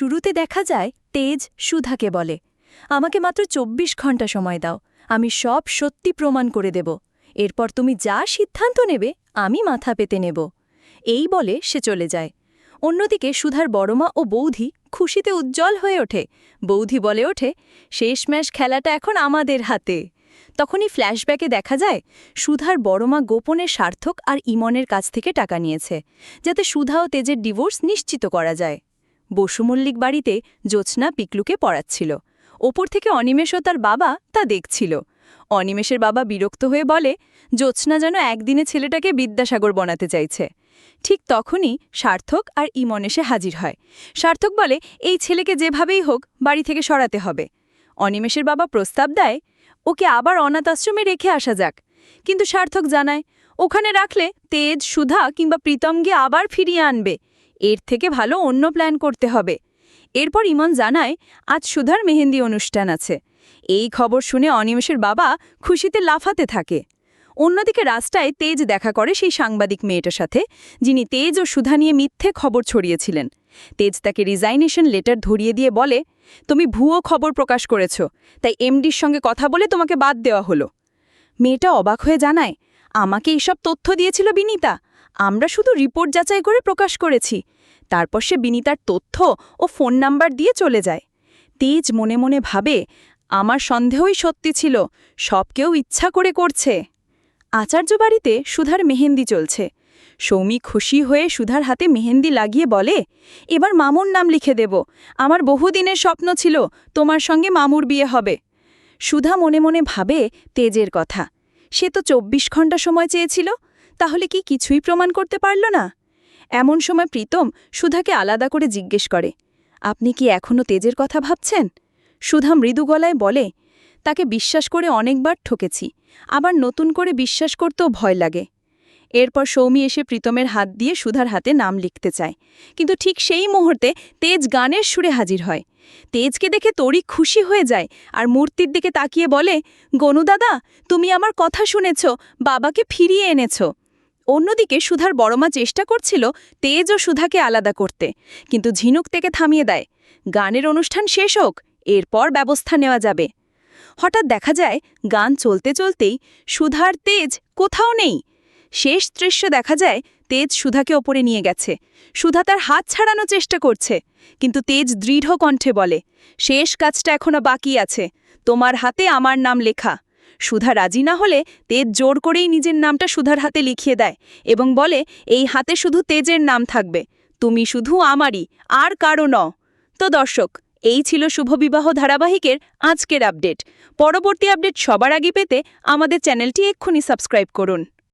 শুরুতে দেখা যায় তেজ সুধাকে বলে। আমাকে মাত্র চব্বিশ ঘণ্টা সময় দাও। আমি সব সত্যি প্রমাণ করে দেব। এরপর তুমি যা সিদ্ধান্ত নেবে, আমি মাথা পেতে নেব। এই বলে সে চলে যায়। অন্যদিকে সুধার বড়মা ও বৌধি খুশিতে উজ্জ্বল হয়ে ওঠে। বৌধি বলে ওঠে শেষ শেষম্যাশ খেলাটা এখন আমাদের হাতে। তখনই ফ্ল্যাশব্যাকে দেখা যায়, সুধার বড়মা গোপনে সার্থক আর ইমনের কাছ থেকে টাকা নিয়েছে, যাতে সুধা ও তেজের ডিভোর্স নিশ্চিত করা যায়। বসুমল্লিক বাড়িতে জ্যোৎস্না পিকলুকে পড়াচ্ছিল। ওপর থেকে অনিমেষ তার বাবা তা দেখছিল। অনিমেষের বাবা বিরক্ত হয়ে বলে, জ্যোৎস্না যেন একদিনে ছেলেটাকে বিদ্যাসাগর বানাতে চাইছে। ঠিক তখনই সার্থক আর ইমন এসে হাজির হয়। সার্থক বলে, এই ছেলেকে যেভাবেই হোক বাড়ি থেকে সরাতে হবে। অনিমেষের বাবা প্রস্তাব দেয়, ওকে আবার অনাথ আশ্রমে রেখে আসা যাক। কিন্তু সার্থক জানায়, ওখানে রাখলে তেজ, সুধা কিংবা প্রীতম গিয়ে আবার ফিরিয়ে আনবে। এর থেকে ভালো অন্য প্ল্যান করতে হবে। এরপর ইমন জানায়, আজ সুধার মেহেন্দি অনুষ্ঠান আছে। এই খবর শুনে অনিমেষের বাবা খুশিতে লাফাতে থাকে। অন্যদিকে রাস্তায় তেজ দেখা করে সেই সাংবাদিক মেয়েটার সাথে, যিনি তেজ ও সুধা নিয়ে মিথ্যে খবর ছড়িয়েছিলেন। তেজ তাকে রিজাইনেশন লেটার ধরিয়ে দিয়ে বলে, তুমি ভুয়ো খবর প্রকাশ করেছ, তাই এমডির সঙ্গে কথা বলে তোমাকে বাদ দেওয়া হলো। মেয়েটা অবাক হয়ে জানায়, আমাকে এইসব তথ্য দিয়েছিল বিনিতা আমরা শুধু রিপোর্ট যাচাই করে প্রকাশ করেছি। তারপর সে বিনিতার তথ্য ও ফোন নাম্বার দিয়ে চলে যায়। তেজ মনে মনে ভাবে, আমার সন্দেহই সত্যি ছিল, সব কেউ ইচ্ছা করে করছে। আচার্য বাড়িতে সুধার মেহেন্দি চলছে। সৌমি খুশি হয়ে সুধার হাতে মেহেন্দি লাগিয়ে বলে, এবার মামুর নাম লিখে দেব। আমার বহুদিনের স্বপ্ন ছিল, তোমার সঙ্গে মামুর বিয়ে হবে। সুধা মনে মনে ভাবে তেজের কথা। সে তো চব্বিশ ঘণ্টা সময় চেয়েছিল তাহলে কি কিছুই প্রমাণ করতে পারল না? এমন সময় প্রীতম সুধাকে আলাদা করে জিজ্ঞেস করে, আপনি কি এখনও তেজের কথা ভাবছেন? সুধা মৃদু গলায় বলে, তাকে বিশ্বাস করে অনেকবার ঠকেছি, আবার নতুন করে বিশ্বাস করতেও ভয় লাগে। এরপর সৌমি এসে প্রীতমের হাত দিয়ে সুধার হাতে নাম লিখতে চায়, কিন্তু ঠিক সেই মুহূর্তে তেজ গানের সুরে হাজির হয়। তেজকে দেখে তরি খুশি হয়ে যায় আর মূর্তির দিকে তাকিয়ে বলে গনুদাদা তুমি আমার কথা শুনেছ, বাবাকে ফিরিয়ে এনেছ। অন্যদিকে সুধার বড়মা চেষ্টা করছিল তেজ ও সুধাকে আলাদা করতে, কিন্তু ঝিনুক থেকে থামিয়ে দেয়। গানের অনুষ্ঠান শেষ হোক, এরপর ব্যবস্থা নেওয়া যাবে। হঠাৎ দেখা যায়, গান চলতে চলতেই সুধার তেজ কোথাও নেই। শেষ দৃশ্য দেখা যায়, তেজ সুধাকে ওপরে নিয়ে গেছে। সুধা তার হাত ছাড়ানোর চেষ্টা করছে, কিন্তু তেজ দৃঢ় কণ্ঠে বলে, শেষ কাজটা এখনও বাকি আছে। তোমার হাতে আমার নাম লেখা। সুধা রাজি না হলে তেজ জোর করেই নিজের নামটা সুধার হাতে লিখিয়ে দেয় এবং বলে, এই হাতে শুধু তেজের নাম থাকবে। তুমি শুধু আমারই, আর কারও ন তো দর্শক, এই ছিল শুভবিবাহ ধারাবাহিকের আজকের আপডেট। পরবর্তী আপডেট সবার আগে পেতে আমাদের চ্যানেলটি এক্ষুনি সাবস্ক্রাইব করুন।